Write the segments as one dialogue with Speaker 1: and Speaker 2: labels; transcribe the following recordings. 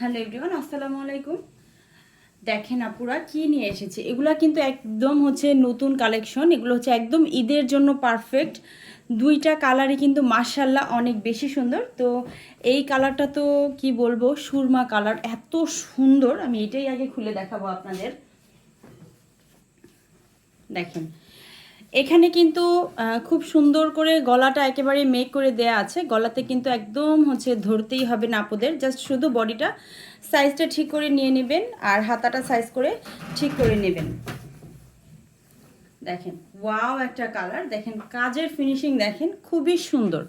Speaker 1: Hello everyone, আসসালামু আলাইকুম। দেখেন আপুরা, কি নিয়ে এসেছে? এগুলা কিন্তু একদম হচ্ছে নতুন কালেকশন। এগুলো হচ্ছে একদম ঈদের জন্য পারফেক্ট। দুইটা কালারই কিন্তু মার্শাল্লাহ অনেক বেশি সুন্দর। তো এই কালারটা তো কি বলব, সুরমা কালার। এত সুন্দর। আমি এটাই আগে খুলে দেখাবো আপনাদের। দেখেন এখানে কিন্তু খুব সুন্দর করে গলাটা একেবারে মেক করে দেয়া আছে। গলাতে কিন্তু একদম হচ্ছে ধরতেই হবে নাপুদের। জাস্ট শুধু বডিটা সাইজটা ঠিক করে নিয়ে নেবেন আর হাতাটা সাইজ করে ঠিক করে নেবেন। দেখেন ওয়াও একটা কালার দেখেন, কাজের ফিনিশিং দেখেন, খুবই সুন্দর।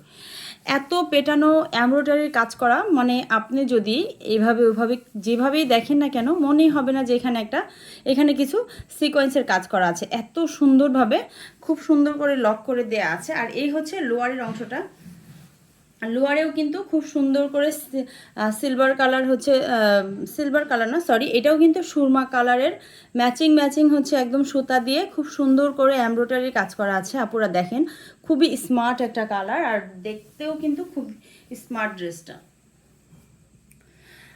Speaker 1: এত পেটানো এমব্রয়ডারির কাজ করা মানে আপনি যদি এইভাবে, ওভাবে, যেভাবেই দেখেন না কেন, মনেই হবে না যে এখানে একটা, এখানে কিছু সিকোয়েন্সের কাজ করা আছে। এত সুন্দরভাবে, খুব সুন্দর করে লক করে দেয়া আছে। আর এই হচ্ছে লোয়ারের অংশটা। লোয়ারেও কিন্তু খুব সুন্দর করে সিলভার কালার হচ্ছে সিলভার কালার না সরি এটাও কিন্তু সুরমা কালারের ম্যাচিং ম্যাচিং হচ্ছে একদম সুতা দিয়ে, খুব সুন্দর করে এমব্রয়ডারির কাজ করা আছে, আপুরা দেখেন। খুবই স্মার্ট একটা কালার আর দেখতেও কিন্তু খুব স্মার্ট ড্রেসটা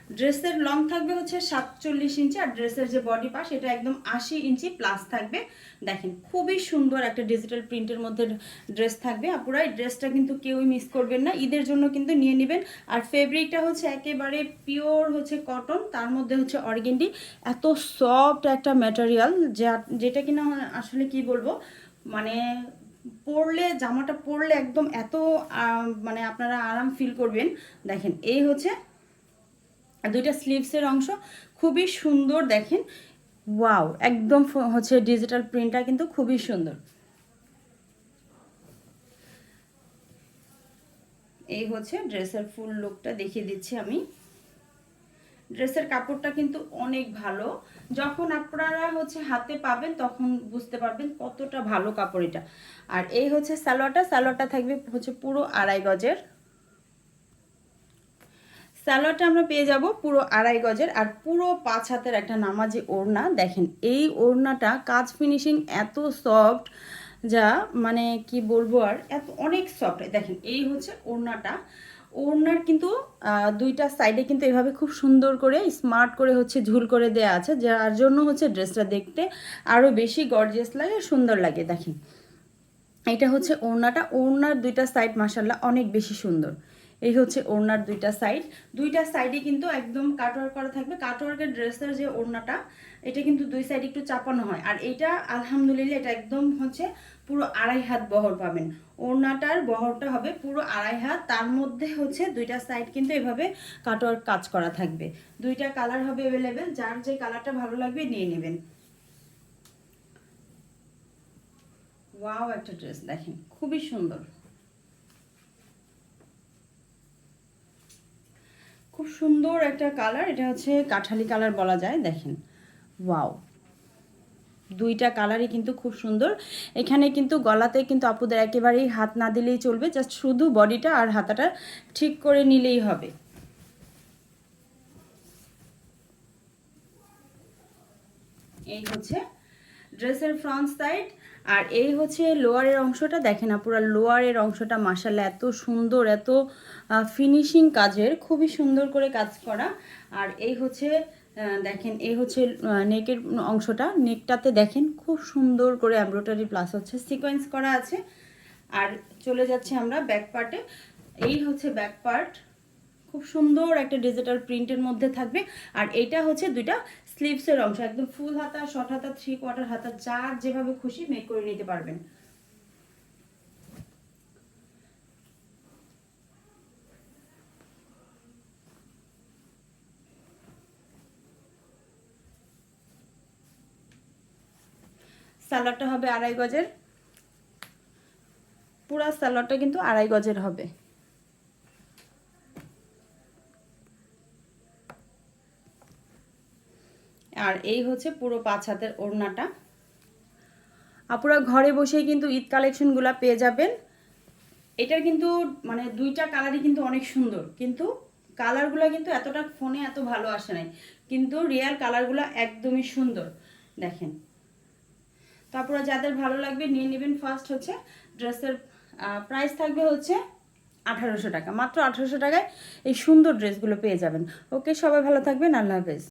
Speaker 1: ড্রেসের লং থাকবে হচ্ছে সাতচল্লিশ ইঞ্চি আর ড্রেসের যে বডি পাস এটা একদম আশি ইঞ্চি প্লাস থাকবে। দেখেন, খুবই সুন্দর একটা ডিজিটাল প্রিন্টের মধ্যে ড্রেস থাকবে। আপুরা, এই ড্রেসটা কিন্তু কেউই মিস করবেন না। ঈদের জন্য কিন্তু নিয়ে নেবেন। আর ফেব্রিকটা হচ্ছে একেবারে পিওর হচ্ছে কটন তার মধ্যে হচ্ছে অর্গেন্ডি এত সফট একটা ম্যাটেরিয়াল যা, যেটা কিনা আসলে কি বলব মানে পরলে, জামাটা পরলে একদম এত মানে আপনারা আরাম ফিল করবেন। দেখেন, এই হচ্ছে দুইটা স্লিভসের অংশ খুবই সুন্দর দেখেন। ওয়াও একদম হচ্ছে ডিজিটাল প্রিন্টটা কিন্তু খুবই সুন্দর। এই হচ্ছে ড্রেসের ফুল লুকটা দেখিয়ে দিচ্ছি আমি। ড্রেসের কাপড়টা কিন্তু অনেক ভালো। যখন আপনারা হচ্ছে হাতে পাবেন তখন বুঝতে পারবেন কতটা ভালো কাপড় এটা। আর এই হচ্ছে সালোয়ারটা সালোয়ারটা থাকবে হচ্ছে পুরো আড়াই গজের। সালোয়ারটা আমরা পেয়ে যাব পুরো আড়াই গজের আর পুরো পাঁচ হাতের একটা নামাজি ওড়না। দেখেন, এই ওড়নাটা কাজ ফিনিশিং এত সফট যা মানে কি বলব আর, এত অনেক সফট দেখেন, এই হচ্ছে ওড়নাটা। ওড়নার কিন্তু দুইটা সাইডে কিন্তু এভাবে খুব সুন্দর করে স্মার্ট করে হচ্ছে ঝুল করে দেয়া আছে, যার জন্য হচ্ছে ড্রেসটা দেখতে আরও বেশি গর্জিয়াস লাগে, সুন্দর লাগে। দেখেন, এটা হচ্ছে ওড়নাটা। ওড়নার দুইটা সাইড মাসাল্লাহ অনেক বেশি সুন্দর। এই হচ্ছে ওড়নার দুইটা সাইড দুইটা সাইডে কিন্তু একদম কাটওয়ার্ক করা থাকবে। কাটওয়ার্কের ড্রেসের যে ওড়নাটা, এটা কিন্তু দুই সাইড একটু চাপানো হয়। আর এটা আলহামদুলিল্লাহ এটা একদম হচ্ছে পুরো আড়াই হাত বহর পাবেন। ওড়নাটার বহরটা হবে পুরো আড়াই হাত। তার মধ্যে হচ্ছে দুইটা সাইড কিন্তু এভাবে কাটওয়ার্ক কাজ করা থাকবে। দুইটা কালার হবে অ্যাভেলেবেল যার যে কালারটা ভালো লাগবে নিয়ে নেবেন। ওয়াও একটা ড্রেস দেখেন, খুবই সুন্দর। খুব সুন্দর একটা কালার, এটা হচ্ছে কাঠালি কালার বলা যায়, দেখেন। ওয়াও। দুইটা কালারই কিন্তু খুব সুন্দর। এখানে কিন্তু গলাতে কিন্তু আপুদের একেবারেই হাত না দিলেই চলবে, জাস্ট শুধু বডিটা আর হাতাটা ঠিক করে নিলেই হবে। এই হচ্ছে ড্রেসের ফ্রন্ট সাইড। আর এই হচ্ছে লোয়ারের অংশটা, দেখেন পুরো লোয়ারের অংশটা মাসাল্লাহ এত সুন্দর, এত ফিনিশিং কাজের, খুবই সুন্দর করে কাজ করা। আর এই হচ্ছে দেখেন, এই হচ্ছে নেকের অংশটা, নেকটাতে দেখেন খুব সুন্দর করে এমব্রয়ডারি প্লাস হচ্ছে সিকোয়েন্স করা আছে। আর চলে যাচ্ছে আমরা ব্যাক পার্টে এই হচ্ছে ব্যাক পার্ট খুব সুন্দর একটা ডিজিটাল প্রিন্টের মধ্যে থাকবে। আর এইটা হচ্ছে দুইটা স্লিভসের অংশ, একদম ফুল হাতা শর্ট হাতা থ্রি কোয়ার্টার হাতা, যার যেভাবে খুশি মেক করে নিতে পারবেন। সালোয়ারটা হবে আড়াই গজের। পুরা সালোয়ারটা কিন্তু আড়াই গজের হবে। আর এই হচ্ছে পুরো পাঁচ হাতের ওড়নাটা। আপুরা ঘরে বসেই কিন্তু ঈদ কালেকশনগুলো পেয়ে যাবেন। এটার কিন্তু মানে দুইটা কালারই কিন্তু অনেক সুন্দর। কিন্তু কালারগুলো কিন্তু এতটা ফোনে এত ভালো আসে নাই। কিন্তু রিয়াল কালারগুলো একদমই সুন্দর। দেখেন। তারপরে যাদের ভালো লাগবে নিয়ে নেবেন ফার্স্ট হচ্ছে ড্রেসের প্রাইস থাকবে হচ্ছে আঠারোশো টাকা। মাত্র আঠারোশো টাকায় এই সুন্দর ড্রেসগুলো পেয়ে যাবেন। ওকে সবাই ভালো থাকবেন। আল্লাহ হাফেজ।